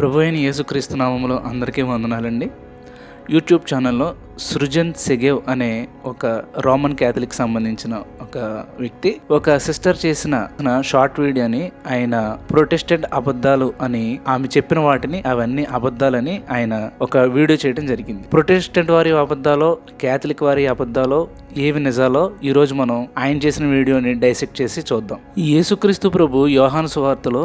ప్రభు అయిన యేసుక్రీస్తు నామంలో అందరికీ వందనాలండి. యూట్యూబ్ ఛానల్లో సృజన్ సెగేవ్ అనే ఒక రోమన్ క్యాథలిక్ సంబంధించిన ఒక వ్యక్తి ఒక సిస్టర్ చేసిన నా షార్ట్ వీడియోని ఆయన ప్రొటెస్టెంట్ అబద్ధాలు అని ఆమె చెప్పిన వాటిని అవన్నీ అబద్ధాలని ఆయన ఒక వీడియో చేయడం జరిగింది. ప్రొటెస్టెంట్ వారి అబద్ధాలో క్యాథలిక్ వారి అబద్ధాలో ఏవి నిజాలో ఈరోజు మనం ఆయన చేసిన వీడియోని డైసెక్ట్ చేసి చూద్దాం. యేసుక్రీస్తు ప్రభు యోహాను సువార్తలో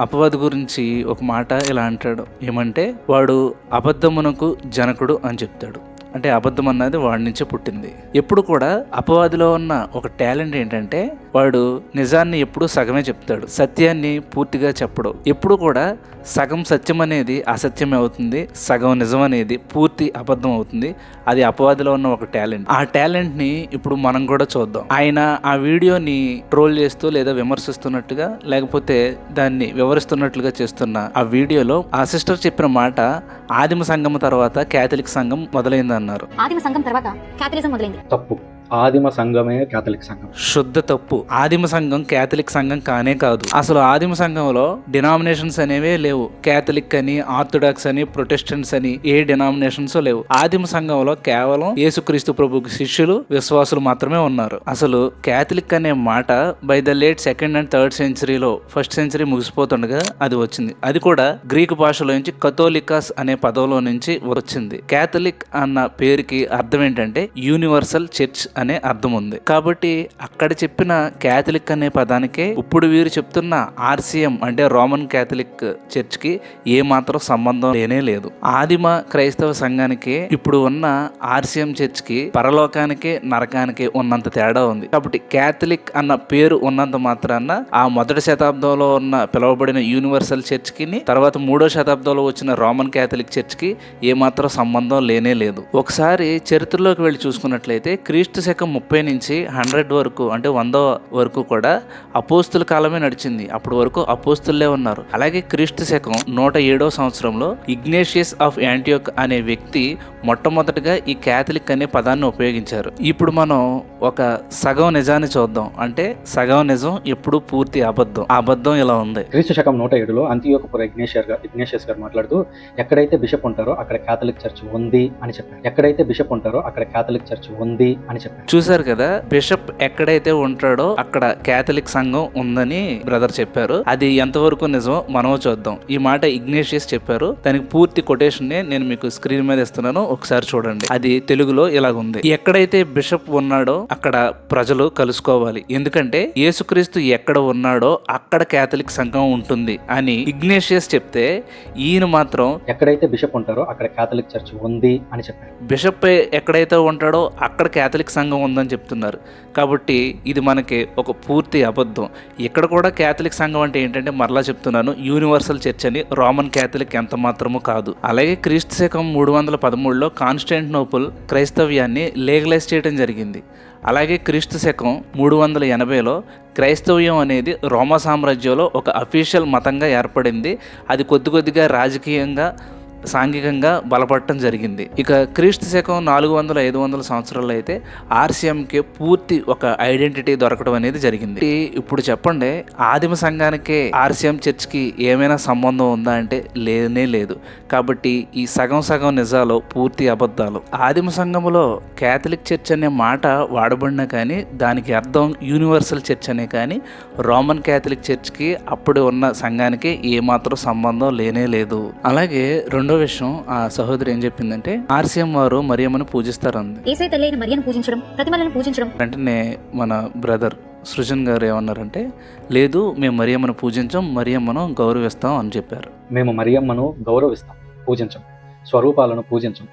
అపవాది గురించి ఒక మాట ఇలా అంటాడు? ఏమంటే వాడు అబద్ధమునకు జనకుడు అని చెప్తాడు. అంటే అబద్ధం అన్నది వాడి నుంచే పుట్టింది. ఎప్పుడు కూడా అపవాదిలో ఉన్న ఒక టాలెంట్ ఏంటంటే వాడు నిజాన్ని ఎప్పుడు సగమే చెప్తాడు. సత్యాన్ని పూర్తిగా చెప్పడు. ఎప్పుడు కూడా సగం సత్యం అనేది అసత్యమే అవుతుంది. సగం నిజం అనేది పూర్తి అబద్ధం అవుతుంది. అది అపవాదిలో ఉన్న ఒక టాలెంట్. ఆ టాలెంట్ని ఇప్పుడు మనం కూడా చూద్దాం. ఆయన ఆ వీడియోని ట్రోల్ చేస్తూ లేదా విమర్శిస్తున్నట్టుగా లేకపోతే దాన్ని వివరిస్తున్నట్లుగా చేస్తున్న ఆ వీడియోలో ఆ సిస్టర్ చెప్పిన మాట ఆదిమ సంఘం తర్వాత క్యాథలిక్ సంఘం మొదలైందన్నారు. ఆదిమ సంఘం తర్వాత క్యాథలిజం మొదలైంది. తప్పు. ఆదిమ సంఘమే కేథలిక్ సంఘం. శుద్ధ తప్పు. ఆదిమ సంఘం క్యాథలిక్ సంఘం కానే కాదు. అసలు ఆదిమ సంఘంలో డినామినేషన్స్ అనేవి లేవు. క్యాథలిక్ అని ఆర్థడాక్స్ అని ప్రొటెస్టెంట్స్ అని ఏ డినామినేషన్స్ లేవు. ఆదిమ సంఘంలో కేవలం యేసుక్రీస్తు ప్రభుకి శిష్యులు విశ్వాసులు మాత్రమే ఉన్నారు. అసలు క్యాథలిక్ అనే మాట by the late second and third సెంచరీలో first century ముగిసిపోతుండగా అది వచ్చింది. అది కూడా గ్రీకు భాషలో నుంచి కథోలికాస్ అనే పదంలో నుంచి వచ్చింది. క్యాథలిక్ అన్న పేరుకి అర్థం ఏంటంటే యూనివర్సల్ చర్చ్ అనే అర్థం ఉంది కాబట్టి అక్కడ చెప్పిన క్యాథలిక్ అనే పదానికే ఇప్పుడు వీరు చెప్తున్న ఆర్సిఎం అంటే రోమన్ క్యాథలిక్ చర్చ్కి ఏ మాత్రం సంబంధం లేనే లేదు. ఆదిమ క్రైస్తవ సంఘానికి ఇప్పుడు ఉన్న ఆర్సిఎం చర్చ్కి పరలోకానికి నరకానికి ఉన్నంత తేడా ఉంది. కాబట్టి క్యాథలిక్ అన్న పేరు ఉన్నంత మాత్రాన ఆ మొదటి శతాబ్దంలో ఉన్న పిలువబడిన యూనివర్సల్ చర్చ్కి తర్వాత మూడో శతాబ్దంలో వచ్చిన రోమన్ క్యాథలిక్ చర్చ్కి ఏమాత్రం సంబంధం లేనే లేదు. ఒకసారి చరిత్రలోకి వెళ్ళి చూసుకున్నట్లయితే క్రీస్తు శకం ముప్పై నుంచి హండ్రెడ్ వరకు అంటే వంద వరకు కూడా అపోస్తుల కాలమే నడిచింది. అప్పటి వరకు అపోస్తులే ఉన్నారు. అలాగే క్రీస్తు శకం నూట ఏడవ సంవత్సరంలో ఇగ్నేషియస్ ఆఫ్ యాంటియోక్ అనే వ్యక్తి మొట్టమొదటిగా ఈ క్యాథలిక్ అనే పదాన్ని ఉపయోగించారు. ఇప్పుడు మనం ఒక సగం నిజాన్ని చూద్దాం. అంటే సగం నిజం ఎప్పుడు పూర్తి అబద్ధం. అబద్ధం ఇలా ఉంది. క్రీస్తు శకం నూట ఏడులో అంత్యోకపుర ఇగ్నేషియర్ గారు ఇగ్నేషియస్ గారు మాట్లాడుతూ ఎక్కడైతే బిషప్ ఉంటారో అక్కడ కేథలిక్ చర్చ్ ఉంది అని చెప్పారు. ఎక్కడైతే బిషప్ ఉంటారో అక్కడ కేథలిక్ చర్చ్ ఉంది అని చెప్పారు. చూసారు కదా బిషప్ ఎక్కడైతే ఉంటాడో అక్కడ క్యాథలిక్ సంఘం ఉందని బ్రదర్ చెప్పారు. అది ఎంతవరకు నిజం మనం చూద్దాం. ఈ మాట ఇగ్నేషియస్ చెప్పారు. దానికి పూర్తి కొటేషన్ని నేను మీకు స్క్రీన్ మీద ఇస్తున్నాను. ఒకసారి చూడండి. అది తెలుగులో ఇలాగుంది. ఎక్కడైతే బిషప్ ఉన్నాడో అక్కడ ప్రజలు కలుసుకోవాలి. ఎందుకంటే యేసుక్రీస్తు ఎక్కడ ఉన్నాడో అక్కడ క్యాథలిక్ సంఘం ఉంటుంది అని ఇగ్నేషియస్ చెప్తే ఈయన మాత్రం ఎక్కడైతే బిషప్ ఉంటారో అక్కడ కేథలిక్ చర్చ్ ఉంది అని చెప్పారు. బిషప్ ఎక్కడైతే ఉంటాడో అక్కడ క్యాథలిక్ సంఘం సంఘం ఉందని చెప్తున్నారు. కాబట్టి ఇది మనకి ఒక పూర్తి అబద్ధం. ఇక్కడ కూడా క్యాథలిక్ సంఘం అంటే ఏంటంటే మరలా చెప్తున్నాను యూనివర్సల్ చర్చ్ అని. రోమన్ క్యాథలిక్ ఎంత మాత్రము కాదు. అలాగే క్రీస్తు శకం మూడు వందల పదమూడులో కాన్స్టాంటినోపుల్ క్రైస్తవ్యాన్ని లీగలైజ్ చేయడం జరిగింది. అలాగే క్రీస్తు శకం మూడు వందల ఎనభైలో క్రైస్తవ్యం అనేది రోమా సామ్రాజ్యంలో ఒక అఫీషియల్ మతంగా ఏర్పడింది. అది కొద్ది కొద్దిగా రాజకీయంగా సాంఘికంగా బలపడటం జరిగింది. ఇక క్రీస్తు శకం నాలుగు వందల ఐదు వందల సంవత్సరాలు అయితే ఆర్సీఎంకి పూర్తి ఒక ఐడెంటిటీ దొరకడం అనేది జరిగింది. ఇప్పుడు చెప్పండి ఆదిమ సంఘానికి ఆర్సీఎం చర్చ్కి ఏమైనా సంబంధం ఉందా అంటే లేనే లేదు. కాబట్టి ఈ సగం సగం నిజాలు పూర్తి అబద్ధాలు. ఆదిమ సంఘములో క్యాథలిక్ చర్చ్ అనే మాట వాడబడినా కానీ దానికి అర్థం యూనివర్సల్ చర్చ్ అనే కానీ రోమన్ క్యాథలిక్ చర్చ్కి అప్పుడు ఉన్న సంఘానికి ఏమాత్రం సంబంధం లేనే లేదు. అలాగే రెండు విషయం ఆ సహోదరి ఏం చెప్పిందంటే ఆర్సీఎం వారు మరియమ్మను పూజిస్తారంది. ఏసై తల్లి అయిన మరియను పూజించడం ప్రతిమలను పూజించడం. వెంటనే మన బ్రదర్ సృజన్ గారు ఏమన్నారంటే లేదు మేము మరియమ్మను పూజించం మరియమ్మను గౌరవిస్తాం అని చెప్పారు. మేము మరియమ్మను గౌరవిస్తాం పూజించం స్వరూపాలను పూజించం.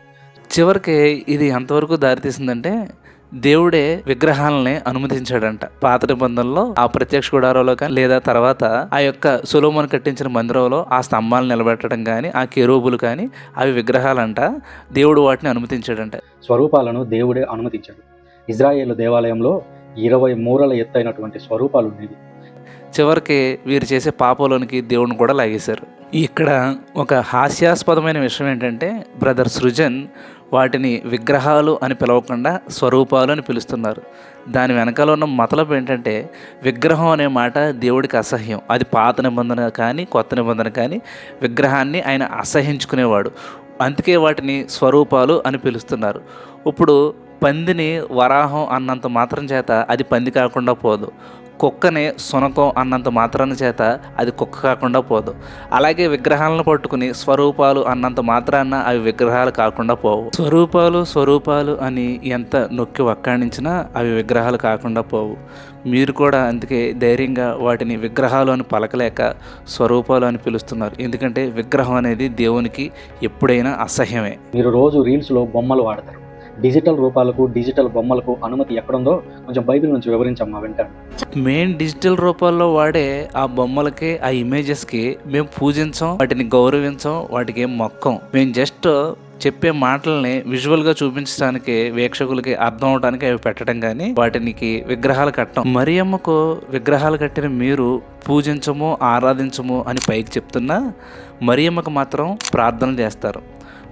చివరికి ఇది ఎంతవరకు దారితీసిందంటే దేవుడే విగ్రహాలని అనుమతించాడంట. పాత నిబంధనలో ఆ ప్రత్యక్ష గుడారంలో కానీ లేదా తర్వాత ఆ యొక్క సులోమన్ కట్టించిన మందిరంలో ఆ స్తంభాలు నిలబెట్టడం కానీ ఆ కెరూబులు కానీ అవి విగ్రహాలంట. దేవుడు వాటిని అనుమతించాడంట. స్వరూపాలను దేవుడే అనుమతించాడు. ఇజ్రాయేల్ దేవాలయంలో ఇరవై మూరల ఎత్తైనటువంటి స్వరూపాలు ఉండేవి. చివరికి వీరు చేసే పాపంలోనికి దేవుడిని కూడా లాగేశారు. ఇక్కడ ఒక హాస్యాస్పదమైన విషయం ఏంటంటే బ్రదర్ సృజన్ వాటిని విగ్రహాలు అని పిలవకుండా స్వరూపాలు అని పిలుస్తున్నారు. దాని వెనకాల ఉన్న మతలబు ఏంటంటే విగ్రహం అనే మాట దేవుడికి అసహ్యం. అది పాత నిబంధన కానీ కొత్త నిబంధన కానీ విగ్రహాన్ని ఆయన అసహించుకునేవాడు. అందుకే వాటిని స్వరూపాలు అని పిలుస్తున్నారు. ఇప్పుడు పందిని వరాహం అన్నంత మాత్రం చేత అది పంది కాకుండా పోదు. కుక్కని సునకం అన్నంత మాత్రాన చేత అది కుక్క కాకుండా పోదు. అలాగే విగ్రహాలను పట్టుకుని స్వరూపాలు అన్నంత మాత్రాన అవి విగ్రహాలు కాకుండా పోవు. స్వరూపాలు స్వరూపాలు అని ఎంత నొక్కి వక్కాణించినా అవి విగ్రహాలు కాకుండా పోవు. మీరు కూడా అందుకే ధైర్యంగా వాటిని విగ్రహాలు అని పలకలేక స్వరూపాలు అని పిలుస్తున్నారు. ఎందుకంటే విగ్రహం అనేది దేవునికి ఎప్పుడైనా అసహ్యమే. మీరు రోజు రీల్స్లో బొమ్మలు వాడతారు. డిజిటల్ రూపాలకు డిజిటల్ బొమ్మలకు అనుమతి ఎక్కడుందో కొంచెం బైబిల్ నుంచి వివరించమ్మా వింటాను మెయిన్ డిజిటల్ రూపాల్లో వాడే ఆ బొమ్మలకి ఆ ఇమేజెస్కి మేము పూజించం వాటిని గౌరవించం వాటికి ఏం మొక్కం. మేము జస్ట్ చెప్పే మాటల్ని విజువల్గా చూపించడానికి వీక్షకులకి అర్థం అవడానికి అవి పెట్టడం కానీ వాటికి విగ్రహాలు కట్టడం మరియమ్మకు విగ్రహాలు కట్టిన మీరు పూజించము ఆరాధించము అని పైకి చెప్తున్నా మరియమ్మకు మాత్రం ప్రార్థన చేస్తారు.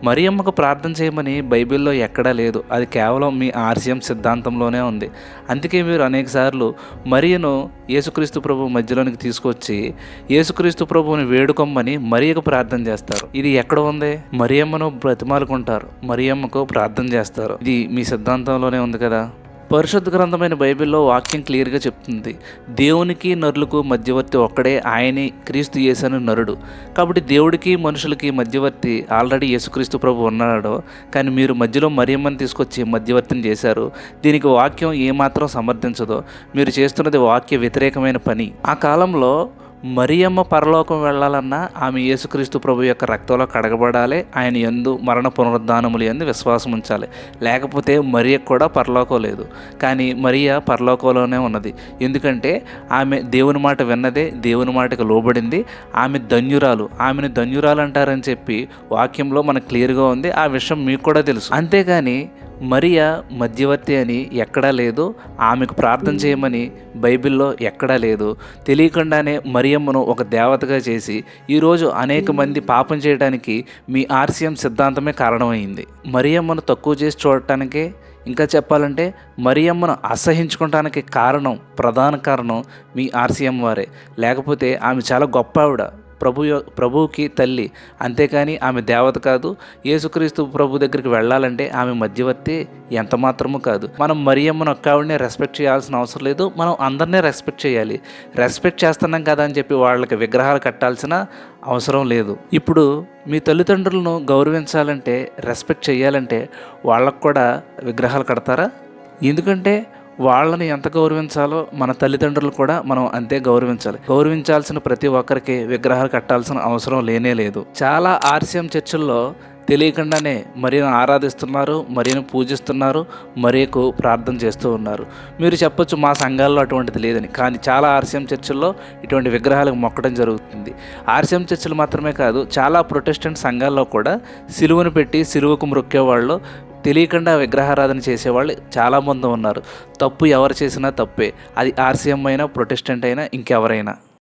మరియమ్మకు ప్రార్థన చేయమని బైబిల్లో ఎక్కడా లేదు. అది కేవలం మీ ఆర్సిఎం సిద్ధాంతంలోనే ఉంది. అందుకే మీరు అనేకసార్లు మరియను యేసుక్రీస్తు ప్రభు మధ్యలోనికి తీసుకొచ్చి యేసుక్రీస్తు ప్రభువుని వేడుకొమ్మని మరియకు ప్రార్థన చేస్తారు. ఇది ఎక్కడ ఉంది? మరియమ్మను బ్రతిమాలుకుంటారు. మరియమ్మకు ప్రార్థన చేస్తారు. ఇది మీ సిద్ధాంతంలోనే ఉంది కదా? పరిశుద్ధ గ్రంథమైన బైబిల్లో వాక్యం క్లియర్గా చెప్తుంది. దేవునికి నరులకు మధ్యవర్తి ఒక్కడే ఆయనే క్రీస్తు యేసను నరుడు. కాబట్టి దేవుడికి మనుషులకి మధ్యవర్తి ఆల్రెడీ యేసుక్రీస్తు ప్రభు ఉన్నాడు. కానీ మీరు మధ్యలో మరియమ్మని తీసుకొచ్చి మధ్యవర్తిని చేశారు. దీనికి వాక్యం ఏమాత్రం సమర్థించదో. మీరు చేస్తున్నది వాక్య వ్యతిరేకమైన పని. ఆ కాలంలో మరియమ్మ పరలోకం వెళ్ళాలన్నా ఆమె యేసుక్రీస్తు ప్రభు యొక్క రక్తంలో కడగబడాలి. ఆయన ఎందు మరణ పునరుద్ధానములు ఎందు విశ్వాసం ఉంచాలి. లేకపోతే మరియ కూడా పరలోకం లేదు. కానీ మరియ పరలోకంలోనే ఉన్నది. ఎందుకంటే ఆమె దేవుని మాట విన్నదే దేవుని మాటకు లోబడింది. ఆమె ధన్యురాలు. ఆమెను ధన్యురాలు అంటారని చెప్పి వాక్యంలో మనకు క్లియర్గా ఉంది. ఆ విషయం మీకు కూడా తెలుసు. అంతేగాని మరియా మధ్యవర్తి అని ఎక్కడా లేదు. ఆమెకు ప్రార్థన చేయమని బైబిల్లో ఎక్కడా లేదు. తెలియకుండానే మరియమ్మను ఒక దేవతగా చేసి ఈరోజు అనేక మంది పాపం చేయడానికి మీ ఆర్సీఎం సిద్ధాంతమే కారణమైంది. మరియమ్మను తక్కువ చేసి చూడటానికే? ఇంకా చెప్పాలంటే మరియమ్మను అసహించుకోవటానికి కారణం ప్రధాన కారణం మీ ఆర్సీఎం వారే. లేకపోతే ఆమె చాలా గొప్ప ఆవిడ. ప్రభు ప్రభువుకి తల్లి. అంతేకాని ఆమె దేవత కాదు. యేసుక్రీస్తు ప్రభు దగ్గరికి వెళ్ళాలంటే ఆమె మధ్యవర్తి ఎంత మాత్రము కాదు. మనం మరియమ్మను ఒక్కవిడిని రెస్పెక్ట్ చేయాల్సిన అవసరం లేదు. మనం అందరినీ రెస్పెక్ట్ చేయాలి. రెస్పెక్ట్ చేస్తున్నాం కదా అని చెప్పి వాళ్ళకి విగ్రహాలు కట్టాల్సిన అవసరం లేదు. ఇప్పుడు మీ తల్లిదండ్రులను గౌరవించాలంటే రెస్పెక్ట్ చేయాలంటే వాళ్ళకు కూడా విగ్రహాలు కడతారా? ఎందుకంటే వాళ్ళని ఎంత గౌరవించాలో మన తల్లిదండ్రులు కూడా మనం అంతే గౌరవించాలి. గౌరవించాల్సిన ప్రతి ఒక్కరికి విగ్రహాలు కట్టాల్సిన అవసరం లేనే లేదు. చాలా ఆర్సిఎం చర్చిల్లో తెలియకుండానే మరీను ఆరాధిస్తున్నారు మరీను పూజిస్తున్నారు మరీకు ప్రార్థన చేస్తూ ఉన్నారు. మీరు చెప్పొచ్చు మా సంఘాల్లో అటువంటిది లేదని కానీ చాలా ఆర్సిఎం చర్చిల్లో ఇటువంటి విగ్రహాలకు మొక్కడం జరుగుతుంది. ఆర్సీఎం చర్చిలు మాత్రమే కాదు చాలా ప్రొటెస్టెంట్ సంఘాల్లో కూడా సిలువను పెట్టి సిలువకు మొక్కేవాళ్ళు తెలియకుండా విగ్రహారాధన చేసేవాళ్ళు చాలామంది ఉన్నారు. తప్పు ఎవరు చేసినా తప్పే. అది ఆర్సీఎం అయినా ప్రొటెస్టెంట్ అయినా ఇంకెవరైనా.